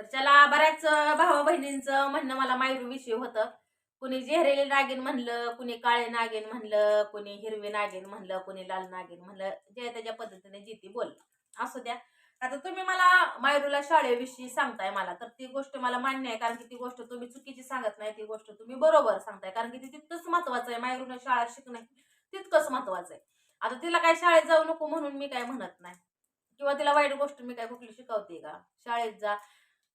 तर चला बऱ्याच भावा बहिणींचं म्हणणं मला मायरूविषयी होतं. कुणी जेहरेले नागिन म्हणलं कुणी काळे नागिन म्हणलं कुणी हिरवे नागिन म्हणलं कुणी लाल नागिन म्हणलं. जे त्याच्या पद्धतीने जिती बोल असू द्या. आता तुम्ही मला मायरूला शाळेविषयी सांगताय मला तर ती गोष्ट मला मान्य आहे कारण की ती गोष्ट तुम्ही चुकीची सांगत नाही ती गोष्ट तुम्ही बरोबर सांगताय कारण की ती तितकंच महत्वाचं आहे. मायरूला शाळा शिकणं तितकंच महत्वाचं आहे. आता तिला काय शाळेत जाऊ नको म्हणून मी काय म्हणत नाही. किंवा तिला वाईट गोष्ट मी काय कुठली शिकवते का? शाळेत जा.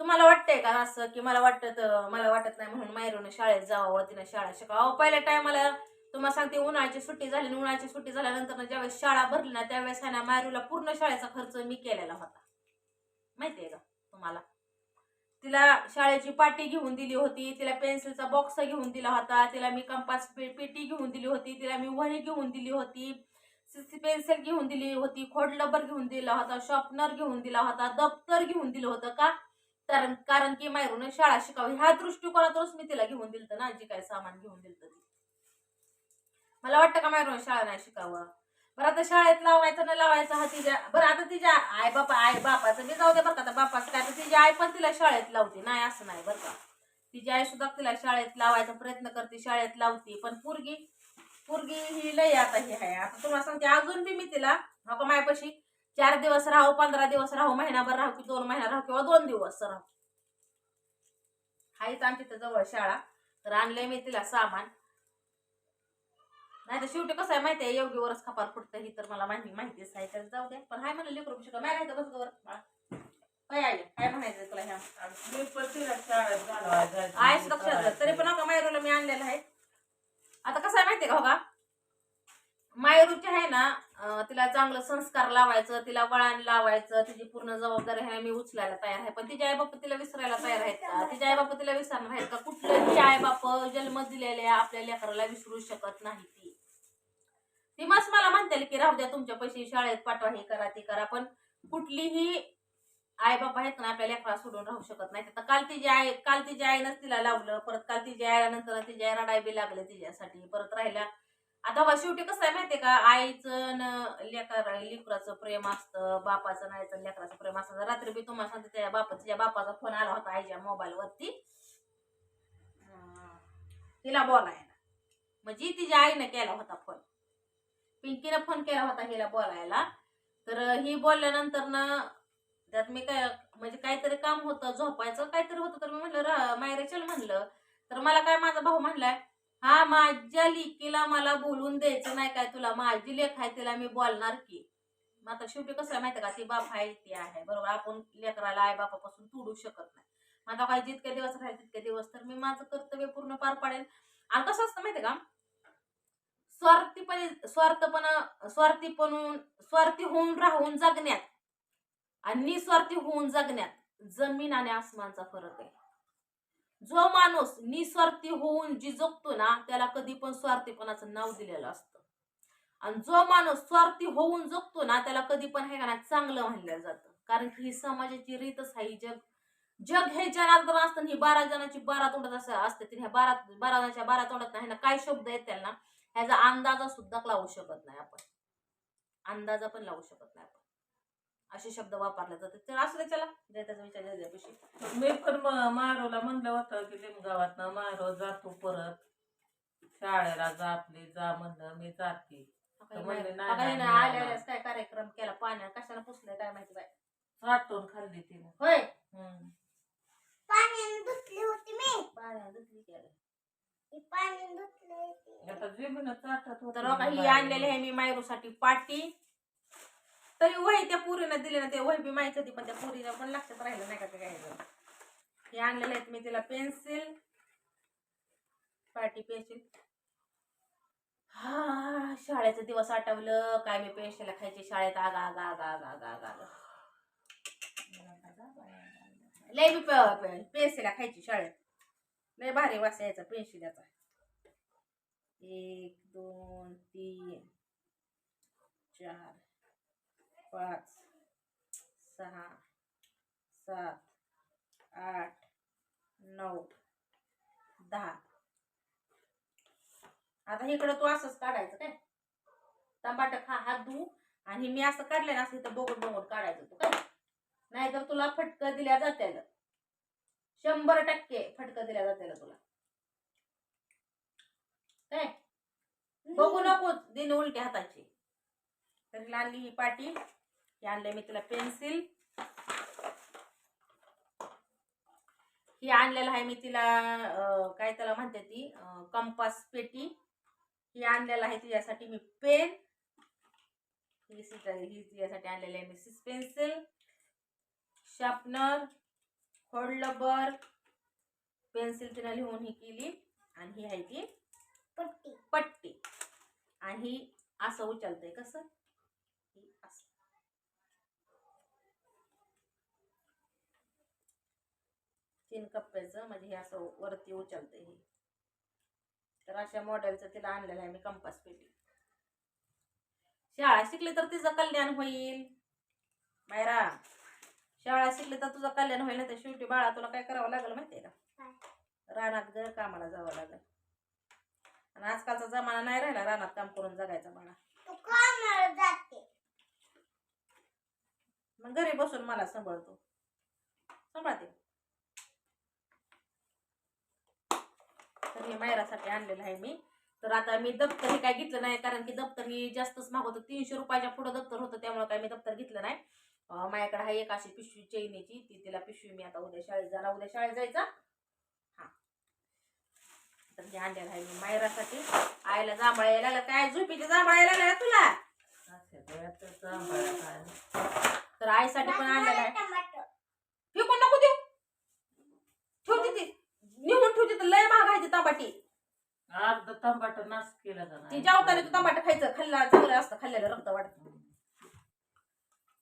तुम्हाला वाटतंय का असं की मला वाटत मला वाटत नाही म्हणून मायरून शाळेत जावं तिनं शाळा शिकावं. पहिल्या टायमाला तुम्हाला सांगते उन्हाळ्याची सुट्टी झाली आणि उन्हाळ्याची सुट्टी झाल्यानंतर ज्यावेळेस शाळा भरली ना त्यावेळेस ह्या मायरूला पूर्ण शाळेचा खर्च मी केलेला होता. माहितीये का तुम्हाला? तिला शाळेची पाटी घेऊन दिली होती तिला पेन्सिलचा बॉक्स घेऊन दिला होता तिला मी कंपास पेटी घेऊन दिली होती तिला मी वही घेऊन दिली होती सिसी पेन्सिल घेऊन दिली होती खोड घेऊन दिला होता शॉर्पनर घेऊन दिला होता दप्तर घेऊन दिलं होतं का? कारण कारण की मायरून शाळा शिकावी. ह्या दृष्टिकोनातूनच मी तिला घेऊन दिलं ना जे काय सामान घेऊन दिलं ते. मला वाटतं का मायरून शाळा नाही शिकावं? बरं आता शाळेत लावायचं ना लावायचं हा तिच्या बरं आता तिच्या आई बापा आई बापाचं मी जाऊ दे बरं का आता बापाचं काय तर तिची आई पण तिला शाळेत लावते. नाही असं नाही बरं का. तिची आई सुद्धा तिला शाळेत लावायचा प्रयत्न करते शाळेत लावते. पण पोरगी पोरगी ही लय आता ही आहे. आता तुम्हाला सांगते अजून बी मी तिला नको मायापाशी चार दिवस राहू पंधरा दिवस राहू महिनाभर राहू की दोन महिना राहू किंवा दोन दिवस राहू. हायच आमची तर जवळ शाळा. तर आणलंय मी तिला सामान. नाही तर शेवटी कसं आहे माहिती आहे योग्य वरच खपार फुटतं ही तर मला माहिती माहितीच आहे. तर जाऊ दे. पण हाय म्हणलं लेकरू शिका नाही राहायचं बस वर काय आहे काय म्हणायचं तुला ह्या? सुद्धा लक्षात तरी पण नका मायरूला मी आणलेलं आहे. आता कसं आहे माहितीये का हो का मायरूची आहे ना तिला चांगलं संस्कार लावायचं तिला वळण लावायचं तिची पूर्ण जबाबदारी आहे मी उचलायला तयार आहे. पण तिच्या आई बाप तिला विसरायला तयार आहेत का? तिच्या आई बाप तिला विसरणार आहेत का? कुठल्याही आई बाप जन्म दिलेल्या आपल्या लेकराला विसरू शकत नाही ती. ती मस्त मला म्हणते की राहू द्या तुमच्या पैसे शाळेत पाठवा हे करा ते करा. पण कुठलीही आई बाप आहेत ना आपल्या लेकरा सोडून राहू शकत नाही तर काल तिची आई काल तिच्या आईनंच तिला लावलं परत काल तिच्या आईला नंतर तिच्या आई रडाय बी लागले तिच्यासाठी. परत राहिल्या आता शेवटी कसं आहे माहितीये का? आईचं न लेकर लेकराचं प्रेम असतं बापाचं नाहीचं लेकराचं प्रेम असतं. रात्री बी तुम्हाला सांगते त्या बापा तिच्या बापाचा फोन आला होता आईच्या मोबाईलवरती तिला बोलायला. म्हणजे तिच्या आईनं केला होता फोन पिंकीनं फोन केला होता हिला बोलायला. तर ही बोलल्यानंतर ना त्यात मी काय म्हणजे काहीतरी काम होतं झोपायचं काहीतरी होतं. तर मी म्हणलं र मायरे चल म्हणलं. तर मला काय माझा भाऊ म्हणलाय हा माझ्या लिकीला मला बोलून द्यायचं नाही काय तुला. माझी लेख आहे तिला मी बोलणार की. मग आता शेवटी कसं आहे माहिती का? ती बाप आहे ती आहे. बरोबर? आपण लेकराला आई बापापासून तोडू शकत नाही. मग आता काय जितके दिवस राहील तितके दिवस तर मी माझं कर्तव्य पूर्ण पार पाडेल. आणि कसं असतं माहिती का? स्वार्थीपणे स्वार्थपणा स्वार्थीपणून स्वार्थी होऊन राहून जगण्यात आणि निस्वार्थी होऊन जगण्यात जमीन आणि आसमानचा फरक आहे. जो माणूस निस्वार्थी होऊन जी जगतो ना त्याला कधी पण स्वार्थीपणाचं नाव दिलेलं असतं. आणि जो माणूस स्वार्थी होऊन जगतो ना त्याला कधी पण हे ना चांगलं म्हणलं जातं. कारण की ही समाजाची रीतच आहे ही जग. जग हे जनार्दन असतं आणि ही बारा जणांची बारा तोंडात असं असते. तर ह्या बारा बारा जणांच्या बारा तोंडात नाही ना काय शब्द आहेत त्यांना ह्याचा अंदाजा सुद्धा लावू शकत नाही आपण. अंदाजा पण लावू शकत नाही आपण. असे शब्द वापरले जातात. तर असं दे चला जे त्याचा विचार द्यायच्यापेक्षा मी पण मारोला म्हणलं होतं की लिमगावात मारो जातो परत. शाळेला जा आपली जा म्हणलं मी जाते. तर म्हणले नाही, बघा नाही, ना नाही, आल्या नाही. आल्याच काय कार्यक्रम केला? पाण्या कशाला पुसलंय काय माहिती बाय साठवून खाल्ली तिने. होय. हम्म. पाण्याने धुतली होती मी. केलं पाण्याने धुतली होती. आता चाटत होती तर ही बाई. आणलेली आहे मी मायरूसाठी पाटी. तरी वही त्या पुरीनं दिली ना ते वही बी माहिती होती पण त्या पुरीनं पण लक्षात राहिलं नाही का ते काय हे. आणलेले आहेत मी तिला पेन्सिल पार्टी पेन्सिल. हा शाळेचं दिवस आठवलं काय मी पेन्सिल खायची शाळेत आगा आगा आगा आगा आगा आगा आगा. लय मी पेन्सिल खायची शाळेत. लय भारी वास यायचा पेन्सिलाचा एक दोन तीन चार पाच सहा सात आठ नऊ दहा. आता इकडं तू असंच काढायचं काय? टमाट खा हात धू आणि मी असं काढलं ना असं इथं बघून बघून काढायचं तू काय? नाहीतर तुला फटकं दिल्या जात्याला. शंभर टक्के फटकं दिल्या जाते तुला. काय? बघू नको दिन उलट्या हाताची. तर आणली ही पाटी. ही आणले मी तुला पेन्सिल. ही आणलेलं आहे मी तिला काय त्याला म्हणते ती कंपास पेटी. ही आणलेलं आहे तिच्यासाठी मी पेन. ही ही तिच्यासाठी आणलेली आहे मी सिस पेन्सिल. शार्पनर रबर पेन्सिल तिला लिहून ही केली. आणि ही आहे ती पट्टी. पट्टी. आणि ही असं उचलतंय कसं ही असं तीन कप्प्याचं म्हणजे हे असं वरती उचलतंय हे. तर अशा मॉडेलचं तिला आणलेलं आहे मी कंपास पेटी शाळा शिकली तर तिचं कल्याण होईल. बायरा शाळा शिकली तर तुझं कल्याण होईल ना तर शेवटी बाळा तुला काय करावं लागेल माहितीये का? रानात घर कामाला जावं लागेल. आणि आजकालचा जमाना नाही राहिला रानात काम करून जगायचा मला तू कामाला जाते. मग घरी बसून मला सांभाळतो. सांभाळते. तर हे मायरासाठी आणलेलं आहे मी. तर आता मी दप्तर हे काय घेतलं नाही कारण की दप्तर ही जास्तच महाग होतं. तीनशे रुपयाच्या पुढं दप्तर होतं त्यामुळे काय मी दप्तर घेतलं नाही. माझ्याकडे आहे एक अशी पिशवी चैनीची. ती तिला पिशवी मी आता उद्या शाळेत जाणार. उद्या शाळेत जायचा? हा. तर हे आणलेलं आहे मी मायरासाठी आईला जांभळा यायला लागला. काय झोपीचे जांभळा यायला लागला तुला. तर आईसाठी पण आणलेलं आहे टमाटर फेकून नको देऊ ठेवते ती निघून ठेवते तर लय महाग आहे ती तांबाटी अर्ध तंबाट नाश केलं का ती? जेवताना तू तांबाट खायचं खाल्ला चांगलं असतं खाल्लेलं रक्त वाढतं.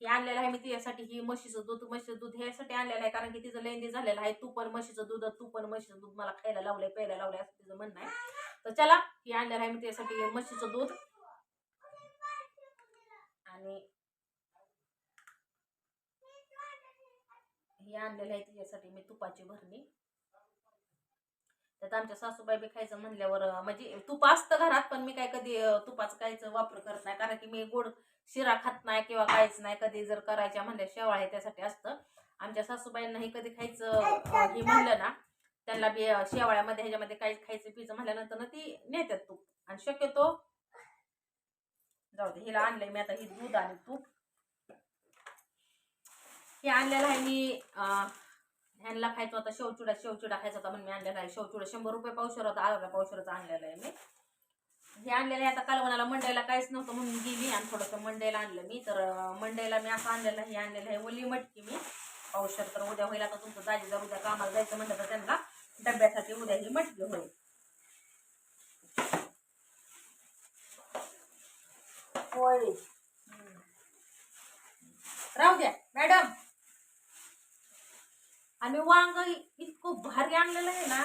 हे आणलेलं आहे मी तिच्यासाठी ही म्हशीचं दूध म्हशीचं दूध ह्यासाठी आणलेलं आहे कारण की तिचं लेंदी झालेलं आहे. तू पण म्हशीचं दूध तू पण म्हशीचं दूध मला खायला लावलंय प्यायला लावलंय असं तिचं म्हणणं आहे. तर चला ही आणलेलं आहे मी तिच्यासाठी म्हशीचं दूध. आणि ही आणलेलं आहे तिच्यासाठी मी तुपाची भरणी. त्यात आमच्या सासूबाई बी खायचं म्हणल्यावर म्हणजे तूप असतं घरात पण मी काय कधी तुपाच तुपाचं वापर करत नाही. कारण की मी गोड शिरा खात नाही किंवा काहीच नाही. कधी जर करायच्या म्हणल्या शेवाळ आहे त्यासाठी असतं. आमच्या सासूबाईंनाही कधी खायचं हे म्हणलं ना त्यांना बी शेवाळ्यामध्ये ह्याच्यामध्ये काही खायचं पिचं म्हणल्यानंतर ना ती नेतात तूप. आणि शक्यतो जाऊ दे हिला आणलंय मी आता ही दूध आणि तूप. हे आणलेलं आहे मी अं, ह्यांना खायचं होता शेवचुडा शेवचुडा खायचा होता म्हणून मी आणलेला आहे. शेवचुडा शंभर रुपये पावशेर होता अर्धा पावशेरचा आणलेला आहे मी. हे आणलेलं आहे आता कालवणाला मंडईला काहीच नव्हतं म्हणून गेली आणि थोडंसं मंडईला आणलं मी. तर मंडईला मी असं आणलेलं आहे हे आणलेलं आहे ओली मटकी मी. पावशेर तर उद्या होईल आता तुमचं दाजी जर उद्या कामाला जायचं म्हणलं तर त्यांना डब्यासाठी उद्या ही मटकी होईल. होय. राहू द्या मॅडम. आम्ही वांग इतकं भारी आणलेलं आहे ना.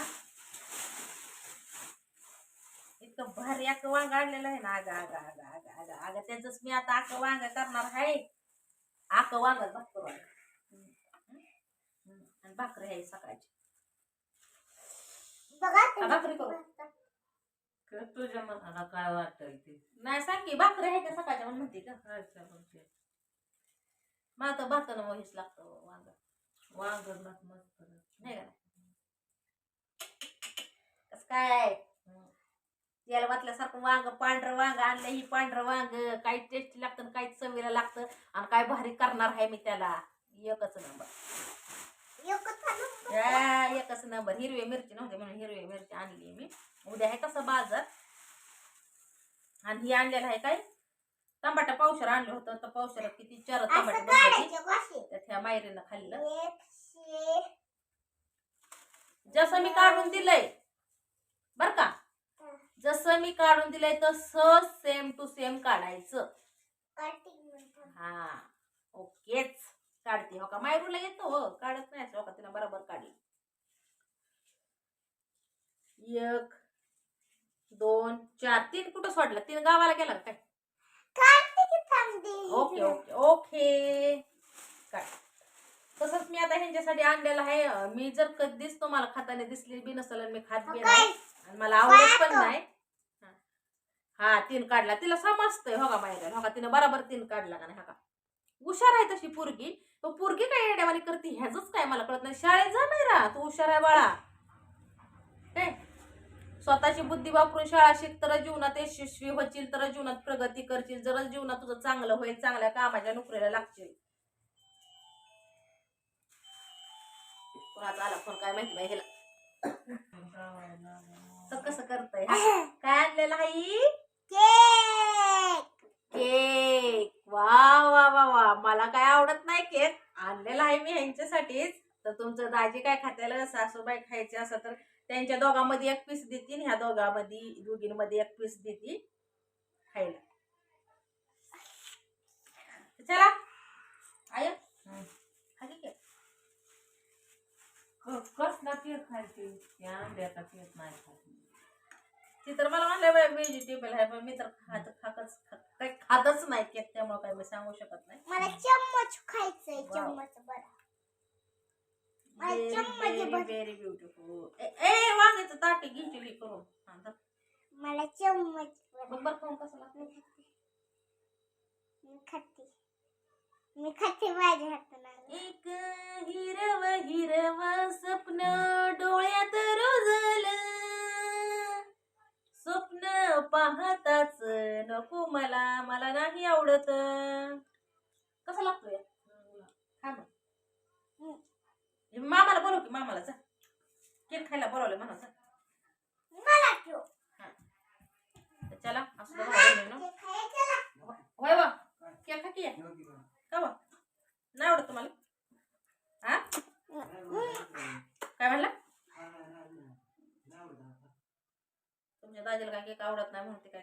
इतकं भारी अख्खं वांग आणलेलं आहे ना. अगं अगं अगं अगं अगं अगं त्याचंच मी आता अख्खं वांग करणार आहे. अख्खं वांग भाकर आणि भाकरी आहे सकाळची. बघा भाकरी करू. कर तुझ्या मनाला काय वाटेल ते? नाही सांग की भाकरी आहे का सकाळच्या म्हणून म्हणते का? मला तर भातानं हेच लागतं वांग. वांगरला मस्त नाही का? कसं काय? याला वाटल्यासारखं वांग पांढरं वांग आणलं ही पांढरं वांग. काही टेस्टी लागतं आणि काही चवीला लागतं. आणि काय भारी करणार आहे मी त्याला. एकच नंबर एकच नंबर हिरवी मिरची नव्हती म्हणून हिरवी मिरची आणली मी. उद्या आहे कसं बाजार. आणि ही आणलेलं आहे काय? टमाटा पावशर आणलं होतं. तर पावशरात किती चार टमाटे त्यात ह्या मायरीनं खाल्लं. जसं मी काढून दिलंय बर का? जसं मी काढून दिलंय तसं सेम टू सेम काढायचं. हा. ओकेच. काढते. हो का? मायरूला येतो हो. काढत नाही हो का? तिला बरोबर काढली. एक दोन चार. तीन कुठं सोडलं? तीन गावाला गेला काय? Okay okay okay. काय? तसंच मी आता ह्यांच्यासाठी आणलेलं आहे. मी जर कधीच तुम्हाला खाताना दिसली बी नसेल मी खात बी नाही आणि मला आवडत पण नाही. हा. हा तीन काढला. तिला समजतंय हो का माहिती हो का? तिने बरोबर तीन काढला का नाही? हा का? हुशार आहे तशी पोरगी. तो पोरगी काय येड्यावानी करते? ह्याच काय? मला कळत नाही. शाळेत जा नाही रा. तू हुशार आहे बाळा. काय स्वतःची बुद्धी वापरून शाळा शिक तर जीवनात यशस्वी होशील तर जीवनात प्रगती करशील. जर जीवनात तुझं चांगलं होईल चांगल्या कामाच्या नोकरीला लागशील. कोणाचा आला फोन? काय माहिती ह्याला? कसं करतय? काय आणलेलं आहे केक. केक. वा वा वा वा. मला काय आवडत नाही केक. आणलेला आहे मी ह्यांच्यासाठीच. तर तुमचं दाजी काय खात्याला सासूबाई खायचे असं तर त्यांच्या दोघांमध्ये एक पीस देतील ह्या दोघांमध्ये दोघींमध्ये एक पीस देतील खायला चला. आय. खाली कसला खायचे? त्या नाही खायचे ती तर मला म्हणलं व्हेजिटेबल आहे पण मी तर खात खातच खात काही खातच नाही. त्यामुळे काही मी सांगू शकत नाही. मला चम्मच खायचंय मला चम्मच. व्हेरी बघ. व्हेरी ब्युटिफुल ए वांग्याचं ताटे घेतली करून. मला चम्मच. बघ बरं खाऊन कसं लागतं मी खाते मी खाते माझ्या एक हिरव हिरव आवडत नाही म्हणून ते